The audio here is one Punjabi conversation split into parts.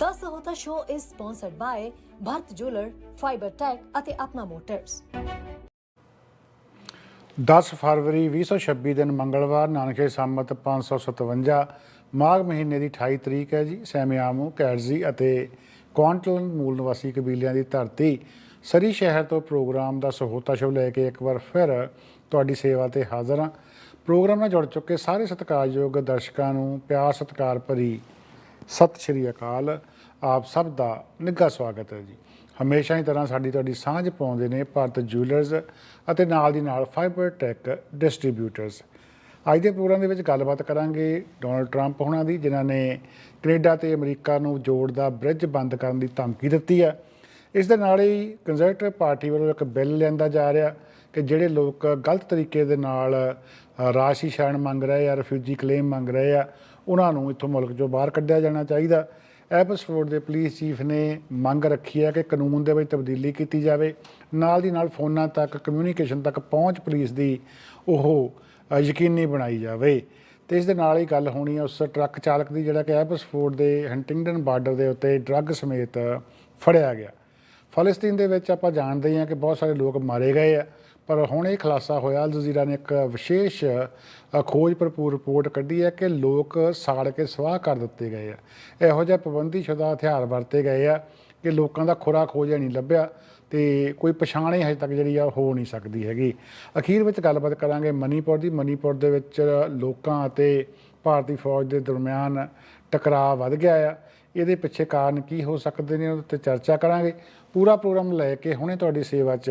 The Sahota Show is sponsored by Bharat Jeweler, Fiber Tech ਅਤੇ ਆਪਣਾ ਮੋਟਰਸ 10 ਫਰਵਰੀ 2026 ਦਿਨ ਮੰਗਲਵਾਰ ਨਾਨਕੇ ਸੰਮਤ 557 ਮਾਘ ਮਹੀਨੇ ਦੀ 28 ਤਰੀਕ ਹੈ ਜੀ। ਸੈਮਿਆਮੂ ਕੈਰਜ਼ੀ ਅਤੇ ਕੁਆਂਟਲ ਮੂਲ ਨਿਵਾਸੀ ਕਬੀਲਿਆਂ ਦੀ ਧਰਤੀ। ਸਰੀ ਸ਼ਹਿਰ ਤੋਂ ਪ੍ਰੋਗਰਾਮ ਦਾ ਸਹੋਤਾ ਸ਼ੋ ਲੈ ਕੇ ਇੱਕ ਵਾਰ ਫਿਰ ਤੁਹਾਡੀ ਸੇਵਾ ਤੇ ਹਾਜ਼ਰ ਹਾਂ। ਪ੍ਰੋਗਰਾਮ ਨਾਲ ਜੁੜ ਚੁੱਕੇ ਸਾਰੇ ਸਤਿਕਾਰਯੋਗ ਦਰਸ਼ਕਾਂ ਨੂੰ ਪਿਆਰ ਸਤਿਕਾਰ ਭਰੀ ਸਤਿ ਸ਼੍ਰੀ ਅਕਾਲ। ਆਪ ਸਭ ਦਾ ਨਿੱਘਾ ਸਵਾਗਤ ਹੈ ਜੀ। ਹਮੇਸ਼ਾ ਹੀ ਤਰ੍ਹਾਂ ਸਾਡੀ ਤੁਹਾਡੀ ਸਾਂਝ ਪਾਉਂਦੇ ਨੇ ਭਾਰਤ ਜੁਐਲਰਸ ਅਤੇ ਨਾਲ ਦੀ ਨਾਲ ਫਾਈਬਰ ਟੈਕ ਡਿਸਟ੍ਰੀਬਿਊਟਰਸ ਅੱਜ ਦੇ ਪ੍ਰੋਗਰਾਮ ਦੇ ਵਿੱਚ ਗੱਲਬਾਤ ਕਰਾਂਗੇ ਡੋਨਲਡ ਟਰੰਪ ਹੋਣਾ ਦੀ, ਜਿਨ੍ਹਾਂ ਨੇ ਕੈਨੇਡਾ ਤੇ ਅਮਰੀਕਾ ਨੂੰ ਜੋੜਦਾ ਬ੍ਰਿਜ ਬੰਦ ਕਰਨ ਦੀ ਧਮਕੀ ਦਿੱਤੀ ਹੈ। ਇਸ ਦੇ ਨਾਲ ਹੀ ਕੰਜ਼ਰਵੇਟਿਵ ਪਾਰਟੀ ਵੱਲੋਂ ਇੱਕ ਬਿੱਲ ਲਿਆਂਦਾ ਜਾ ਰਿਹਾ ਕਿ ਜਿਹੜੇ ਲੋਕ ਗਲਤ ਤਰੀਕੇ ਦੇ ਨਾਲ ਰਾਸ਼ੀ ਸ਼ਰਨ ਮੰਗ ਰਹੇ ਆ ਰਿਫਿਊਜੀ ਕਲੇਮ ਮੰਗ ਰਹੇ ਆ, ਉਹਨਾਂ ਨੂੰ ਇੱਥੋਂ ਮੁਲਕ ਚੋਂ ਬਾਹਰ ਕੱਢਿਆ ਜਾਣਾ ਚਾਹੀਦਾ। ਐਬਸਫੋਰਡ ਦੇ ਪੁਲਿਸ ਚੀਫ ਨੇ ਮੰਗ ਰੱਖੀ ਹੈ ਕਿ ਕਾਨੂੰਨ ਦੇ ਵਿੱਚ ਤਬਦੀਲੀ ਕੀਤੀ ਜਾਵੇ। ਨਾਲ ਦੀ ਨਾਲ ਫੋਨਾਂ ਤੱਕ ਕਮਿਊਨੀਕੇਸ਼ਨ ਤੱਕ ਪਹੁੰਚ ਪੁਲਿਸ ਦੀ ਉਹ ਯਕੀਨੀ ਬਣਾਈ ਜਾਵੇ। ਤੇ ਇਸ ਦੇ ਨਾਲ ਹੀ ਗੱਲ ਹੋਣੀ ਹੈ ਉਸ ਟਰੱਕ ਚਾਲਕ ਦੀ, ਜਿਹੜਾ ਕਿ ਐਬਸਫੋਰਡ ਦੇ ਹੰਟਿੰਗਟਨ ਬਾਰਡਰ ਦੇ ਉੱਤੇ ਡਰੱਗ ਸਮੇਤ ਫੜਿਆ ਗਿਆ। ਫਲਸਤੀਨ ਦੇ ਵਿੱਚ ਆਪਾਂ ਜਾਣਦੇ ਹਾਂ ਕਿ ਬਹੁਤ ਸਾਰੇ ਲੋਕ ਮਾਰੇ ਗਏ ਆ। ਪਰ ਹੁਣ ਇਹ ਖੁਲਾਸਾ ਹੋਇਆ, ਅਲ ਜਜ਼ੀਰਾ ਨੇ ਇੱਕ ਵਿਸ਼ੇਸ਼ ਖੋਜ ਭਰਪੂਰ ਰਿਪੋਰਟ ਕੱਢੀ ਹੈ ਕਿ ਲੋਕ ਸਾੜ ਕੇ ਸਵਾਹ ਕਰ ਦਿੱਤੇ ਗਏ ਆ। ਇਹੋ ਜਿਹੇ ਪਾਬੰਦੀਸ਼ੁਦਾ ਹਥਿਆਰ ਵਰਤੇ ਗਏ ਆ ਕਿ ਲੋਕਾਂ ਦਾ ਖੁਰਾ ਖੋਜਿਆ ਨਹੀਂ ਲੱਭਿਆ ਤੇ ਕੋਈ ਪਛਾਣ ਹੀ ਹਜੇ ਤੱਕ ਜਿਹੜੀ ਆ ਹੋ ਨਹੀਂ ਸਕਦੀ ਹੈਗੀ। ਅਖੀਰ ਵਿੱਚ ਗੱਲਬਾਤ ਕਰਾਂਗੇ ਮਨੀਪੁਰ ਦੀ। ਮਨੀਪੁਰ ਦੇ ਵਿੱਚ ਲੋਕਾਂ ਅਤੇ ਭਾਰਤੀ ਫੌਜ ਦੇ ਦਰਮਿਆਨ ਟਕਰਾਅ ਵੱਧ ਗਿਆ ਆ। ਇਹਦੇ ਪਿੱਛੇ ਕਾਰਨ ਕੀ ਹੋ ਸਕਦੇ ਨੇ ਉਹਦੇ ਤੇ ਚਰਚਾ ਕਰਾਂਗੇ। ਪੂਰਾ ਪ੍ਰੋਗਰਾਮ ਲੈ ਕੇ ਹੁਣੇ ਤੁਹਾਡੀ ਸੇਵਾ 'ਚ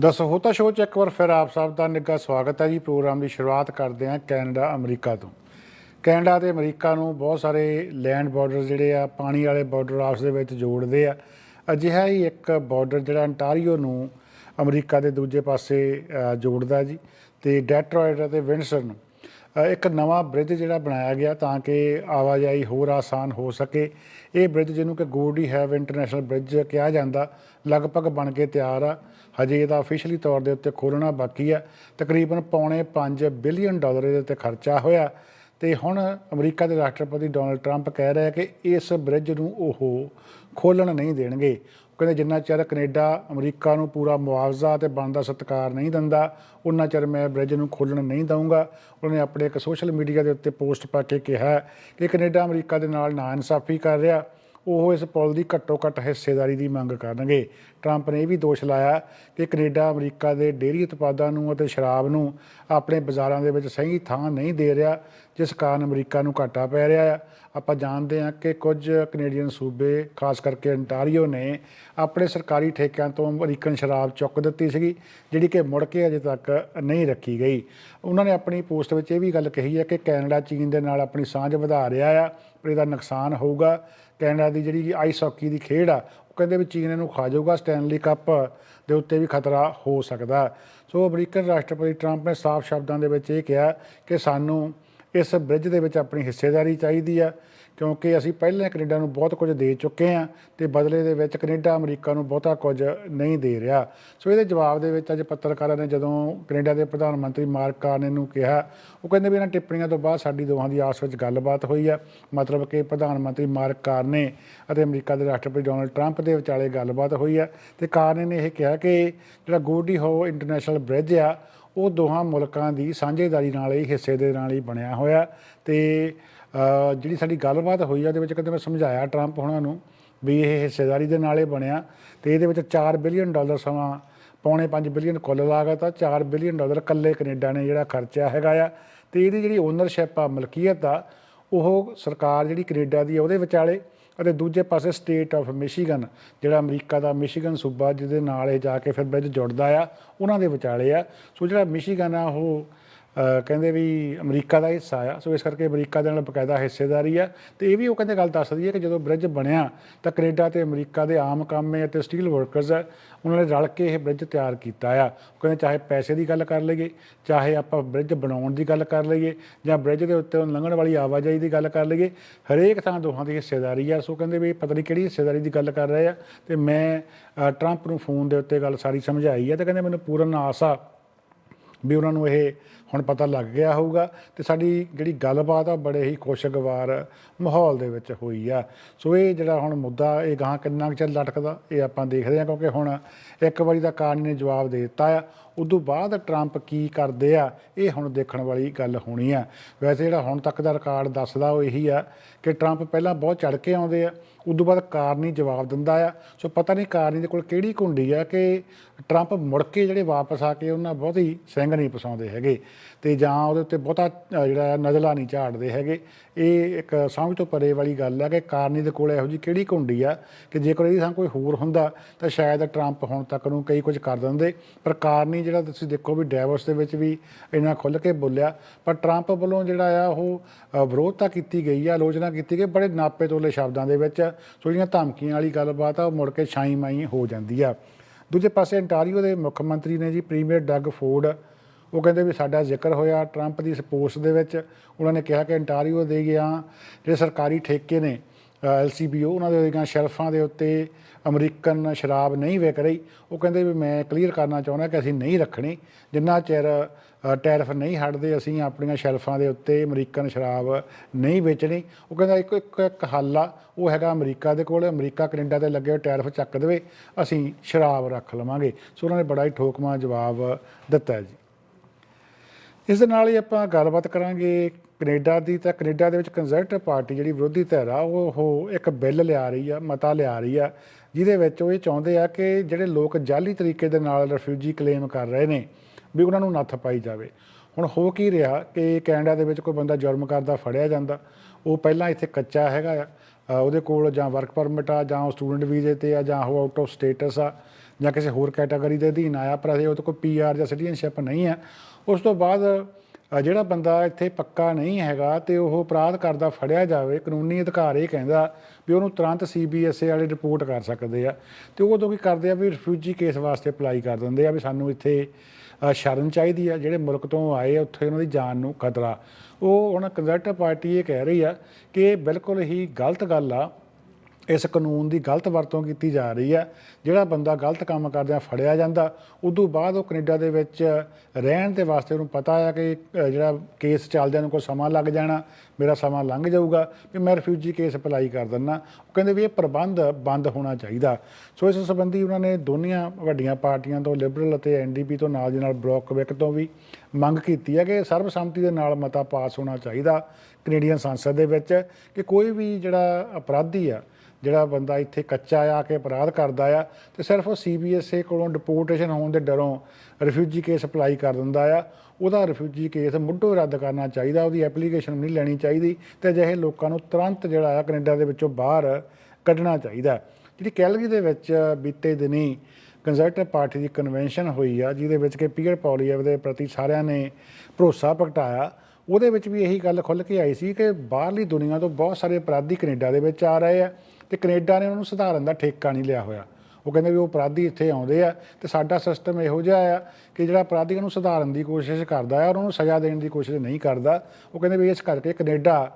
ਦੱਸੋ ਹੋਤਾ ਸ਼ੋਅ 'ਚ ਇੱਕ ਵਾਰ ਫਿਰ ਆਪ ਸਭ ਦਾ ਨਿੱਘਾ ਸਵਾਗਤ ਹੈ ਜੀ। ਪ੍ਰੋਗਰਾਮ ਦੀ ਸ਼ੁਰੂਆਤ ਕਰਦੇ ਹਾਂ ਕੈਨੇਡਾ, ਅਮਰੀਕਾ ਤੋਂ। ਕੈਨੇਡਾ ਤੇ ਅਮਰੀਕਾ ਨੂੰ ਬਹੁਤ ਸਾਰੇ ਲੈਂਡ ਬਾਰਡਰ ਜਿਹੜੇ ਆ, ਪਾਣੀ ਵਾਲੇ ਬਾਰਡਰ ਆਪਸ ਦੇ ਵਿੱਚ ਜੋੜਦੇ ਆ। ਅਜਿਹਾ ਹੀ ਇੱਕ ਬਾਰਡਰ ਜਿਹੜਾ ਅੰਟਾਰੀਓ ਨੂੰ ਅਮਰੀਕਾ ਦੇ ਦੂਜੇ ਪਾਸੇ ਜੋੜਦਾ ਜੀ ਤੇ ਡੈਟਰੋਇਟ ਅਤੇ ਵਿੰਡਸਰ ਨੂੰ। ਇੱਕ ਨਵਾਂ ਬ੍ਰਿਜ ਜਿਹੜਾ ਬਣਾਇਆ ਗਿਆ ਤਾਂ ਕਿ ਆਵਾਜਾਈ ਹੋਰ ਆਸਾਨ ਹੋ ਸਕੇ। ਇਹ ਬ੍ਰਿਜ ਜਿਹਨੂੰ ਕਿ ਗੋਡੀ ਹੈਵ ਇੰਟਰਨੈਸ਼ਨਲ ਬ੍ਰਿਜ ਕਿਹਾ ਜਾਂਦਾ, ਲਗਭਗ ਬਣ ਕੇ ਤਿਆਰ ਆ। ਹਜੇ ਇਹਦਾ ਅਫੀਸ਼ੀਅਲੀ ਤੌਰ ਦੇ ਉੱਤੇ ਖੋਲ੍ਹਣਾ ਬਾਕੀ ਆ। ਤਕਰੀਬਨ ਪੌਣੇ 5 ਬਿਲੀਅਨ ਡਾਲਰ ਇਹਦੇ ਉੱਤੇ ਖਰਚਾ ਹੋਇਆ। ਤੇ ਹੁਣ ਅਮਰੀਕਾ ਦੇ ਰਾਸ਼ਟਰਪਤੀ ਡੋਨਲਡ ਟਰੰਪ ਕਹਿ ਰਿਹਾ ਕਿ ਇਸ ਬ੍ਰਿਜ ਨੂੰ ਉਹ ਖੋਲਣ ਨਹੀਂ ਦੇਣਗੇ। ਕਹਿੰਦੇ ਜਿੰਨਾ ਚਿਰ ਕੈਨੇਡਾ ਅਮਰੀਕਾ ਨੂੰ ਪੂਰਾ ਮੁਆਵਜ਼ਾ ਤੇ ਬਣਦਾ ਸਤਿਕਾਰ ਨਹੀਂ ਦਿੰਦਾ ਉਹਨਾਂ ਚਿਰ ਮੈਂ ਬ੍ਰਿਜ ਨੂੰ ਖੋਲਣ ਨਹੀਂ ਦਊਂਗਾ। ਉਹਨੇ ਆਪਣੇ ਇੱਕ ਸੋਸ਼ਲ ਮੀਡੀਆ ਦੇ ਉੱਤੇ ਪੋਸਟ ਪਾ ਕੇ ਕਿਹਾ ਕਿ ਕੈਨੇਡਾ ਅਮਰੀਕਾ ਦੇ ਨਾਲ ਨਾ ਇਨਸਾਫ਼ੀ ਕਰ ਰਿਹਾ। ਉਹ ਇਸ ਪੁਲ ਦੀ ਘੱਟੋ ਘੱਟ ਹਿੱਸੇਦਾਰੀ ਦੀ ਮੰਗ ਕਰਨਗੇ। ਟਰੰਪ ਨੇ ਇਹ ਵੀ ਦੋਸ਼ ਲਾਇਆ ਕਿ ਕੈਨੇਡਾ, ਅਮਰੀਕਾ ਦੇ ਡੇਅਰੀ ਉਤਪਾਦਾਂ ਨੂੰ ਅਤੇ ਸ਼ਰਾਬ ਨੂੰ ਆਪਣੇ ਬਾਜ਼ਾਰਾਂ ਦੇ ਵਿੱਚ ਸਹੀ ਥਾਂ ਨਹੀਂ ਦੇ ਰਿਹਾ, ਜਿਸ ਕਾਰਨ ਅਮਰੀਕਾ ਨੂੰ ਘਾਟਾ ਪੈ ਰਿਹਾ ਆ। ਆਪਾਂ ਜਾਣਦੇ ਹਾਂ ਕਿ ਕੁਝ ਕੈਨੇਡੀਅਨ ਸੂਬੇ, ਖਾਸ ਕਰਕੇ ਅੰਟਾਰੀਓ ਨੇ, ਆਪਣੇ ਸਰਕਾਰੀ ਠੇਕਿਆਂ ਤੋਂ ਅਮਰੀਕਨ ਸ਼ਰਾਬ ਚੁੱਕ ਦਿੱਤੀ ਸੀਗੀ, ਜਿਹੜੀ ਕਿ ਮੁੜ ਕੇ ਅਜੇ ਤੱਕ ਨਹੀਂ ਰੱਖੀ ਗਈ। ਉਹਨਾਂ ਨੇ ਆਪਣੀ ਪੋਸਟ ਵਿੱਚ ਇਹ ਵੀ ਗੱਲ ਕਹੀ ਹੈ ਕਿ ਕੈਨੇਡਾ, ਚੀਨ ਦੇ ਨਾਲ ਆਪਣੀ ਸਾਂਝ ਵਧਾ ਰਿਹਾ ਆ, ਪਰ ਇਹਦਾ ਨੁਕਸਾਨ ਹੋਊਗਾ। ਕੈਨੇਡਾ ਦੀ ਜਿਹੜੀ ਆਈਸ ਹਾਕੀ ਦੀ ਖੇਡ ਆ, ਉਹ ਕਹਿੰਦੇ ਵੀ ਚੀਨ ਇਹਨੂੰ ਖਾ ਜਾਊਗਾ ਸਟੈਨਲੀ ਕੱਪ ਦੇ ਉੱਤੇ ਵੀ ਖਤਰਾ ਹੋ ਸਕਦਾ। ਸੋ ਅਮਰੀਕਨ ਰਾਸ਼ਟਰਪਤੀ ਟਰੰਪ ਨੇ ਸਾਫ਼ ਸ਼ਬਦਾਂ ਦੇ ਵਿੱਚ ਇਹ ਕਿਹਾ ਕਿ ਸਾਨੂੰ ਇਸ ਬ੍ਰਿਜ ਦੇ ਵਿੱਚ ਆਪਣੀ ਹਿੱਸੇਦਾਰੀ ਚਾਹੀਦੀ ਆ। ਕਿਉਂਕਿ ਅਸੀਂ ਪਹਿਲਾਂ ਹੀ ਕੈਨੇਡਾ ਨੂੰ ਬਹੁਤ ਕੁਝ ਦੇ ਚੁੱਕੇ ਹਾਂ ਤੇ ਬਦਲੇ ਦੇ ਵਿੱਚ ਕੈਨੇਡਾ ਅਮਰੀਕਾ ਨੂੰ ਬਹੁਤਾ ਕੁਝ ਨਹੀਂ ਦੇ ਰਿਹਾ। ਸੋ ਇਹਦੇ ਜਵਾਬ ਦੇ ਵਿੱਚ ਅੱਜ ਪੱਤਰਕਾਰਾਂ ਨੇ ਜਦੋਂ ਕੈਨੇਡਾ ਦੇ ਪ੍ਰਧਾਨ ਮੰਤਰੀ ਮਾਰਕ ਕਾਰਨੇ ਨੂੰ ਕਿਹਾ, ਉਹ ਕਹਿੰਦੇ ਵੀ ਇਹਨਾਂ ਟਿੱਪਣੀਆਂ ਤੋਂ ਬਾਅਦ ਸਾਡੀ ਦੋਹਾਂ ਦੀ ਆਪਸ ਵਿੱਚ ਗੱਲਬਾਤ ਹੋਈ ਆ ਮਤਲਬ ਕਿ ਪ੍ਰਧਾਨ ਮੰਤਰੀ ਮਾਰਕ ਕਾਰਨੇ ਅਤੇ ਅਮਰੀਕਾ ਦੇ ਰਾਸ਼ਟਰਪਤੀ ਡੋਨਲਡ ਟਰੰਪ ਦੇ ਵਿਚਾਲੇ ਗੱਲਬਾਤ ਹੋਈ ਆ ਤੇ ਕਾਰਨੇ ਨੇ ਇਹ ਕਿਹਾ ਕਿ ਜਿਹੜਾ ਗੋਡੀ ਹੋ ਇੰਟਰਨੈਸ਼ਨਲ ਬ੍ਰਿਜ ਆ, ਉਹ ਦੋਹਾਂ ਮੁਲਕਾਂ ਦੀ ਸਾਂਝੇਦਾਰੀ ਨਾਲ ਹੀ, ਹਿੱਸੇ ਦੇ ਨਾਲ ਹੀ ਬਣਿਆ ਹੋਇਆ ਤੇ ਜਿਹੜੀ ਸਾਡੀ ਗੱਲਬਾਤ ਹੋਈ ਆ, ਉਹਦੇ ਵਿੱਚ ਕਹਿੰਦੇ ਮੈਂ ਸਮਝਾਇਆ ਟਰੰਪ ਉਹਨਾਂ ਨੂੰ ਵੀ ਇਹ ਹਿੱਸੇਦਾਰੀ ਦੇ ਨਾਲ ਇਹ ਬਣਿਆ ਤੇ ਇਹਦੇ ਵਿੱਚ 4 ਬਿਲੀਅਨ ਡਾਲਰ ਸਮਾਂ, ਪੌਣੇ 5 ਬਿਲੀਅਨ ਕੁੱਲ ਲਾਗਤ ਆ 4 ਬਿਲੀਅਨ ਡਾਲਰ ਇਕੱਲੇ ਕੈਨੇਡਾ ਨੇ ਜਿਹੜਾ ਖਰਚਿਆ ਹੈਗਾ ਆ ਤੇ ਇਹਦੀ ਜਿਹੜੀ ਓਨਰਸ਼ਿਪ ਆ, ਮਲਕੀਅਤ ਆ, ਉਹ ਸਰਕਾਰ ਜਿਹੜੀ ਕੈਨੇਡਾ ਦੀ ਆ, ਉਹਦੇ ਵਿਚਾਲੇ ਅਤੇ ਦੂਜੇ ਪਾਸੇ ਸਟੇਟ ਆਫ ਮਿਸ਼ੀਗਨ ਜਿਹੜਾ ਅਮਰੀਕਾ ਦਾ ਮਿਸ਼ੀਗਨ ਸੂਬਾ ਜਿਹਦੇ ਨਾਲ ਇਹ ਜਾ ਕੇ ਫਿਰ ਬ੍ਰਿਜ ਜੁੜਦਾ ਆ, ਉਹਨਾਂ ਦੇ ਵਿਚਾਲੇ ਆ। ਸੋ ਜਿਹੜਾ ਮਿਸ਼ੀਗਨ ਆ, ਉਹ ਕਹਿੰਦੇ ਵੀ ਅਮਰੀਕਾ ਦਾ ਹਿੱਸਾ ਆ। ਸੋ ਇਸ ਕਰਕੇ ਅਮਰੀਕਾ ਦੇ ਨਾਲ ਬਕਾਇਦਾ ਹਿੱਸੇਦਾਰੀ ਆ। ਤੇ ਇਹ ਵੀ ਉਹ ਕਹਿੰਦੇ ਗੱਲ ਦੱਸਦੀ ਹੈ ਕਿ ਜਦੋਂ ਬ੍ਰਿਜ ਬਣਿਆ, ਤਾਂ ਕੈਨੇਡਾ ਤੇ ਅਮਰੀਕਾ ਦੇ ਆਮ ਕਾਮੇ ਅਤੇ ਸਟੀਲ ਵਰਕਰਸ ਆ, ਉਹਨਾਂ ਨੇ ਰਲ ਕੇ ਇਹ ਬ੍ਰਿਜ ਤਿਆਰ ਕੀਤਾ ਆ। ਉਹ ਕਹਿੰਦੇ ਚਾਹੇ ਪੈਸੇ ਦੀ ਗੱਲ ਕਰ ਲਈਏ, ਚਾਹੇ ਆਪਾਂ ਬ੍ਰਿਜ ਬਣਾਉਣ ਦੀ ਗੱਲ ਕਰ ਲਈਏ, ਜਾਂ ਬ੍ਰਿਜ ਦੇ ਉੱਤੇ ਲੰਘਣ ਵਾਲੀ ਆਵਾਜਾਈ ਦੀ ਗੱਲ ਕਰ ਲਈਏ, ਹਰੇਕ ਥਾਂ ਦੋਹਾਂ ਦੀ ਹਿੱਸੇਦਾਰੀ ਆ। ਸੋ ਕਹਿੰਦੇ ਵੀ ਪਤਾ ਨਹੀਂ ਕਿਹੜੀ ਹਿੱਸੇਦਾਰੀ ਦੀ ਗੱਲ ਕਰ ਰਹੇ ਆ। ਤੇ ਮੈਂ ਟਰੰਪ ਨੂੰ ਫੋਨ ਦੇ ਉੱਤੇ ਗੱਲ ਸਾਰੀ ਸਮਝਾਈ ਆ ਤੇ ਕਹਿੰਦੇ ਮੈਨੂੰ ਪੂਰਨ ਆਸ ਆ ਵੀ ਉਹਨਾਂ ਨੂੰ ਇਹ ਹੁਣ ਪਤਾ ਲੱਗ ਗਿਆ ਹੋਊਗਾ ਤੇ ਸਾਡੀ ਜਿਹੜੀ ਗੱਲਬਾਤ ਆ, ਬੜੇ ਹੀ ਖੁਸ਼ਗਵਾਰ ਮਾਹੌਲ ਦੇ ਵਿੱਚ ਹੋਈ ਆ। ਸੋ ਇਹ ਜਿਹੜਾ ਹੁਣ ਮੁੱਦਾ, ਇਹ ਗਾਂ ਕਿੰਨਾ ਕੁ ਚਿਰ ਲਟਕਦਾ, ਇਹ ਆਪਾਂ ਦੇਖਦੇ ਹਾਂ, ਕਿਉਂਕਿ ਹੁਣ ਇੱਕ ਵਾਰੀ ਦਾ ਕਾਰਨੀ ਨੇ ਜਵਾਬ ਦੇ ਦਿੱਤਾ ਆ। ਉਦੋਂ ਬਾਅਦ ਟਰੰਪ ਕੀ ਕਰਦੇ ਆ, ਇਹ ਹੁਣ ਦੇਖਣ ਵਾਲੀ ਗੱਲ ਹੋਣੀ ਆ। ਵੈਸੇ ਜਿਹੜਾ ਹੁਣ ਤੱਕ ਦਾ ਰਿਕਾਰਡ ਦੱਸਦਾ, ਉਹ ਇਹੀ ਆ ਕਿ ਟਰੰਪ ਪਹਿਲਾਂ ਬਹੁਤ ਚੜ ਕੇ ਆਉਂਦੇ ਆ, ਉਦੋਂ ਬਾਅਦ ਕਾਰਨੀ ਜਵਾਬ ਦਿੰਦਾ ਆ। ਸੋ ਪਤਾ ਨਹੀਂ ਕਾਰਨੀ ਦੇ ਕੋਲ ਕਿਹੜੀ ਕੁੰਡੀ ਆ ਕਿ ਟਰੰਪ ਮੁੜ ਕੇ ਜਿਹੜੇ ਵਾਪਸ ਆ ਕੇ ਉਹਨਾਂ ਬਹੁਤ ਹੀ ਸਿੰਘ ਨਹੀਂ ਪਸਾਉਂਦੇ ਹੈਗੇ। ਤੇ ਜਾਂ ਉਹਦੇ ਉੱਤੇ ਬਹੁਤਾ ਅ, ਜਿਹੜਾ ਨਜ਼ਲਾ ਨਹੀਂ ਝਾੜਦੇ ਹੈਗੇ। ਇਹ ਇੱਕ ਸਮਝ ਤੋਂ ਪਰੇ ਵਾਲੀ ਗੱਲ ਹੈ ਕਿ ਕਾਰਨੀ ਦੇ ਕੋਲ ਇਹੋ ਜੀ ਕਿਹੜੀ ਕੁੰਡੀ ਆ ਕਿ ਜੇਕਰ ਇਹਦੀ ਥਾਂ ਕੋਈ ਹੋਰ ਹੁੰਦਾ ਤਾਂ ਸ਼ਾਇਦ ਟਰੰਪ ਹੁਣ ਤੱਕ ਨੂੰ ਕਈ ਕੁਝ ਕਰ ਦਿੰਦੇ। ਪਰ ਕਾਰਨੀ ਜਿਹੜਾ ਤੁਸੀਂ ਦੇਖੋ ਵੀ ਡੈਵੋਸ ਦੇ ਵਿੱਚ ਵੀ ਇੰਨਾ ਖੁੱਲ ਕੇ ਬੋਲਿਆ। ਪਰ ਟਰੰਪ ਵੱਲੋਂ ਜਿਹੜਾ ਆ ਉਹ ਅ, ਵਿਰੋਧਤਾ ਕੀਤੀ ਗਈ ਆ ਆਲੋਚਨਾ ਕੀਤੀ ਗਈ ਬੜੇ ਨਾਪੇ ਤੋਲੇ ਸ਼ਬਦਾਂ ਦੇ ਵਿੱਚ ਸੋ ਜਿਹੜੀਆਂ ਧਮਕੀਆਂ ਵਾਲੀ ਗੱਲਬਾਤ ਆ ਉਹ ਮੁੜ ਕੇ ਛਾਈ ਮਾਈ ਹੋ ਜਾਂਦੀ ਆ। ਦੂਜੇ ਪਾਸੇ ਅੰਟਾਰੀਓ ਦੇ ਮੁੱਖ ਮੰਤਰੀ ਨੇ ਜੀ ਪ੍ਰੀਮੀਅਰ ਡੱਗ ਫੋਰਡ ਉਹ ਕਹਿੰਦੇ ਵੀ ਸਾਡਾ ਜ਼ਿਕਰ ਹੋਇਆ ਟਰੰਪ ਦੀ ਇਸ ਪੋਸਟ ਦੇ ਵਿੱਚ। ਉਹਨਾਂ ਨੇ ਕਿਹਾ ਕਿ ਅੰਟਾਰੀਓ ਦੇ ਗਿਆ ਜਿਹੜੇ ਸਰਕਾਰੀ ਠੇਕੇ ਨੇ ਐਲਸੀਬੀਓ ਉਹਨਾਂ ਦੇ ਗਿਆ ਸ਼ੈਲਫਾਂ ਦੇ ਉੱਤੇ ਅਮਰੀਕਨ ਸ਼ਰਾਬ ਨਹੀਂ ਵਿਕ ਰਹੀ। ਉਹ ਕਹਿੰਦੇ ਵੀ ਮੈਂ ਕਲੀਅਰ ਕਰਨਾ ਚਾਹੁੰਦਾ ਕਿ ਅਸੀਂ ਨਹੀਂ ਰੱਖਣੀ। ਜਿੰਨਾ ਚਿਰ ਅ, ਨਹੀਂ ਹਟਦੇ ਅਸੀਂ ਆਪਣੀਆਂ ਸ਼ੈਲਫਾਂ ਦੇ ਉੱਤੇ ਅਮਰੀਕਨ ਸ਼ਰਾਬ ਨਹੀਂ ਵੇਚਣੀ। ਉਹ ਕਹਿੰਦਾ ਇੱਕ ਇੱਕ ਇੱਕ ਹੱਲ ਆ ਉਹ ਹੈਗਾ ਅਮਰੀਕਾ ਦੇ ਕੋਲ। ਅਮਰੀਕਾ ਕੈਨੇਡਾ ਤੇ ਲੱਗੇ ਹੋਏ ਟੈਰਿਫ ਚੱਕ ਦੇਵੇ ਅਸੀਂ ਸ਼ਰਾਬ ਰੱਖ ਲਵਾਂਗੇ। ਸੋ ਉਹਨਾਂ ਨੇ ਬੜਾ ਹੀ ਠੋਕਵਾਂ ਜਵਾਬ ਦਿੱਤਾ ਜੀ। ਇਸ ਦੇ ਨਾਲ ਹੀ ਆਪਾਂ ਗੱਲਬਾਤ ਕਰਾਂਗੇ ਕੈਨੇਡਾ ਦੀ ਤਾਂ ਕੈਨੇਡਾ ਦੇ ਵਿੱਚ ਕੰਜ਼ਰਵੇਟਿਵ ਪਾਰਟੀ ਜਿਹੜੀ ਵਿਰੋਧੀ ਧਿਰ ਆ, ਉਹ ਉਹ ਇੱਕ ਬਿੱਲ ਲਿਆ ਰਹੀ ਆ, ਮਤਾ ਲਿਆ ਰਹੀ ਆ, ਜਿਹਦੇ ਵਿੱਚ ਉਹ ਇਹ ਚਾਹੁੰਦੇ ਆ ਕਿ ਜਿਹੜੇ ਲੋਕ ਜਾਲੀ ਤਰੀਕੇ ਦੇ ਨਾਲ ਰਿਫਿਊਜੀ ਕਲੇਮ ਕਰ ਰਹੇ ਨੇ ਵੀ ਉਹਨਾਂ ਨੂੰ ਨੱਥ ਪਾਈ ਜਾਵੇ। ਹੁਣ ਹੋ ਕੀ ਰਿਹਾ ਕਿ ਕੈਨੇਡਾ ਦੇ ਵਿੱਚ ਕੋਈ ਬੰਦਾ ਜੁਰਮ ਕਰਦਾ, ਫੜਿਆ ਜਾਂਦਾ, ਉਹ ਪਹਿਲਾਂ ਇੱਥੇ ਕੱਚਾ ਹੈਗਾ ਆ ਉਹਦੇ ਕੋਲ ਜਾਂ ਵਰਕ ਪਰਮਿਟ ਆ, ਜਾਂ ਉਹ ਸਟੂਡੈਂਟ ਵੀਜ਼ੇ ਤੇ ਆ, ਜਾਂ ਉਹ ਆਊਟ ਆਫ ਸਟੇਟਸ ਆ ਜਾਂ ਕਿਸੇ ਹੋਰ ਕੈਟਾਗਰੀ ਦੇ ਅਧੀਨ ਆਇਆ ਪਰ ਅਜੇ ਉਹਦੇ ਕੋਲ ਪੀਆਰ ਜਾਂ ਸਿਟੀਜ਼ਨਸ਼ਿਪ ਨਹੀਂ ਹੈ। ਉਸ ਤੋਂ ਬਾਅਦ ਜਿਹੜਾ ਬੰਦਾ ਇੱਥੇ ਪੱਕਾ ਨਹੀਂ ਹੈਗਾ ਤੇ ਉਹ ਅਪਰਾਧ ਕਰਦਾ ਫੜਿਆ ਜਾਵੇ ਕਾਨੂੰਨੀ ਅਧਿਕਾਰ ਇਹ ਕਹਿੰਦਾ ਵੀ ਉਹਨੂੰ ਤੁਰੰਤ ਸੀਬੀਐਸਏ ਵਾਲੇ ਰਿਪੋਰਟ ਕਰ ਸਕਦੇ ਆ। ਤੇ ਉਹ ਉਦੋਂ ਕੀ ਕਰਦੇ ਆ ਵੀ ਰਿਫਿਊਜੀ ਕੇਸ ਵਾਸਤੇ ਅਪਲਾਈ ਕਰ ਦਿੰਦੇ ਆ ਵੀ ਸਾਨੂੰ ਇੱਥੇ ਸ਼ਰਨ ਚਾਹੀਦੀ ਆ ਜਿਹੜੇ ਮੁਲਕ ਤੋਂ ਆਏ ਆ, ਉੱਥੇ ਉਹਨਾਂ ਦੀ ਜਾਨ ਨੂੰ ਖਤਰਾ। ਉਹ ਹੁਣ ਕੰਜ਼ਰਵੇਟਿਵ ਪਾਰਟੀ ਇਹ ਕਹਿ ਰਹੀ ਆ ਕਿ ਬਿਲਕੁਲ ਹੀ ਗਲਤ ਗੱਲ ਆ। ਇਸ ਕਾਨੂੰਨ ਦੀ ਗਲਤ ਵਰਤੋਂ ਕੀਤੀ ਜਾ ਰਹੀ ਹੈ। ਜਿਹੜਾ ਬੰਦਾ ਗਲਤ ਕੰਮ ਕਰਦਿਆਂ ਫੜਿਆ ਜਾਂਦਾ, ਉਦੋਂ ਬਾਅਦ ਉਹ ਕੈਨੇਡਾ ਦੇ ਵਿੱਚ ਰਹਿਣ ਦੇ ਵਾਸਤੇ ਉਹਨੂੰ ਪਤਾ ਆ ਕਿ ਜਿਹੜਾ ਕੇਸ ਚੱਲਦਿਆਂ ਨੂੰ ਕੋਈ ਸਮਾਂ ਲੱਗ ਜਾਣਾ, ਮੇਰਾ ਸਮਾਂ ਲੰਘ ਜਾਊਗਾ, ਵੀ ਮੈਂ ਰਿਫਿਊਜੀ ਕੇਸ ਅਪਲਾਈ ਕਰ ਦਿੰਦਾ। ਉਹ ਕਹਿੰਦੇ ਵੀ ਇਹ ਪ੍ਰਬੰਧ ਬੰਦ ਹੋਣਾ ਚਾਹੀਦਾ। ਸੋ ਇਸ ਸੰਬੰਧੀ ਉਹਨਾਂ ਨੇ ਦੋਨੀਆਂ ਵੱਡੀਆਂ ਪਾਰਟੀਆਂ ਤੋਂ ਲਿਬਰਲ ਅਤੇ ਐਨਡੀਪੀ ਤੋਂ ਨਾਲ ਦੀ ਨਾਲ ਬਲੌਕ ਕਵਿਕ ਤੋਂ ਵੀ ਮੰਗ ਕੀਤੀ ਹੈ ਕਿ ਸਰਬਸੰਮਤੀ ਦੇ ਨਾਲ ਮਤਾ ਪਾਸ ਹੋਣਾ ਚਾਹੀਦਾ ਕੈਨੇਡੀਅਨ ਸੰਸਦ ਦੇ ਵਿੱਚ, ਕਿ ਕੋਈ ਵੀ ਜਿਹੜਾ ਅਪਰਾਧੀ ਆ ਜਿਹੜਾ ਬੰਦਾ ਇੱਥੇ ਕੱਚਾ ਆ ਕੇ ਅਪਰਾਧ ਕਰਦਾ ਆ, ਤੇ ਸਿਰਫ ਉਹ ਸੀਬੀਐਸਏ ਕੋਲੋਂ ਡਿਪੋਰਟੇਸ਼ਨ ਹੋਣ ਦੇ ਡਰੋਂ ਰਿਫਿਊਜੀ ਕੇਸ ਅਪਲਾਈ ਕਰ ਦਿੰਦਾ ਆ। ਉਹਦਾ ਰਿਫਿਊਜੀ ਕੇਸ ਮੁੱਢੋਂ ਰੱਦ ਕਰਨਾ ਚਾਹੀਦਾ, ਉਹਦੀ ਐਪਲੀਕੇਸ਼ਨ ਨਹੀਂ ਲੈਣੀ ਚਾਹੀਦੀ, ਤੇ ਅਜਿਹੇ ਲੋਕਾਂ ਨੂੰ ਤੁਰੰਤ ਜਿਹੜਾ ਆ ਕੈਨੇਡਾ ਦੇ ਵਿੱਚੋਂ ਬਾਹਰ ਕੱਢਣਾ ਚਾਹੀਦਾ। ਜਿਹੜੀ ਕੈਲਗਰੀ ਦੇ ਵਿੱਚ ਬੀਤੇ ਦਿਨੀ ਕੰਜ਼ਰਵੇਟਿਵ ਪਾਰਟੀ ਦੀ ਕਨਵੈਨਸ਼ਨ ਹੋਈ ਆ, ਜਿਹਦੇ ਵਿੱਚ ਕਿ ਪੀਅਰ ਪੌਲੀਅਰ ਦੇ ਪ੍ਰਤੀ ਸਾਰਿਆਂ ਨੇ ਭਰੋਸਾ ਪ੍ਰਗਟਾਇਆ, ਉਹਦੇ ਵਿੱਚ ਵੀ ਇਹੀ ਗੱਲ ਖੁੱਲ੍ਹ ਕੇ ਆਈ ਸੀ ਕਿ ਬਾਹਰਲੀ ਦੁਨੀਆ ਤੋਂ ਬਹੁਤ ਸਾਰੇ ਅਪਰਾਧੀ ਕੈਨੇਡਾ ਦੇ ਵਿੱਚ ਆ ਰਹੇ ਆ। ਤੇ ਕੈਨੇਡਾ ਨੇ ਉਹਨੂੰ ਸੁਧਾਰਨ ਦਾ ਠੇਕਾ ਨਹੀਂ ਲਿਆ ਹੋਇਆ। ਉਹ ਕਹਿੰਦੇ ਵੀ ਉਹ ਅਪਰਾਧੀ ਇੱਥੇ ਆਉਂਦੇ ਆ ਤੇ ਸਾਡਾ ਸਿਸਟਮ ਇਹੋ ਜਿਹਾ ਆ ਕਿ ਜਿਹੜਾ ਅਪਰਾਧੀਆਂ ਨੂੰ ਸੁਧਾਰਨ ਦੀ ਕੋਸ਼ਿਸ਼ ਕਰਦਾ ਆ ਔਰ ਉਹਨੂੰ ਸਜ਼ਾ ਦੇਣ ਦੀ ਕੋਸ਼ਿਸ਼ ਨਹੀਂ ਕਰਦਾ। ਉਹ ਕਹਿੰਦੇ ਵੀ ਇਸ ਕਰਕੇ ਕੈਨੇਡਾ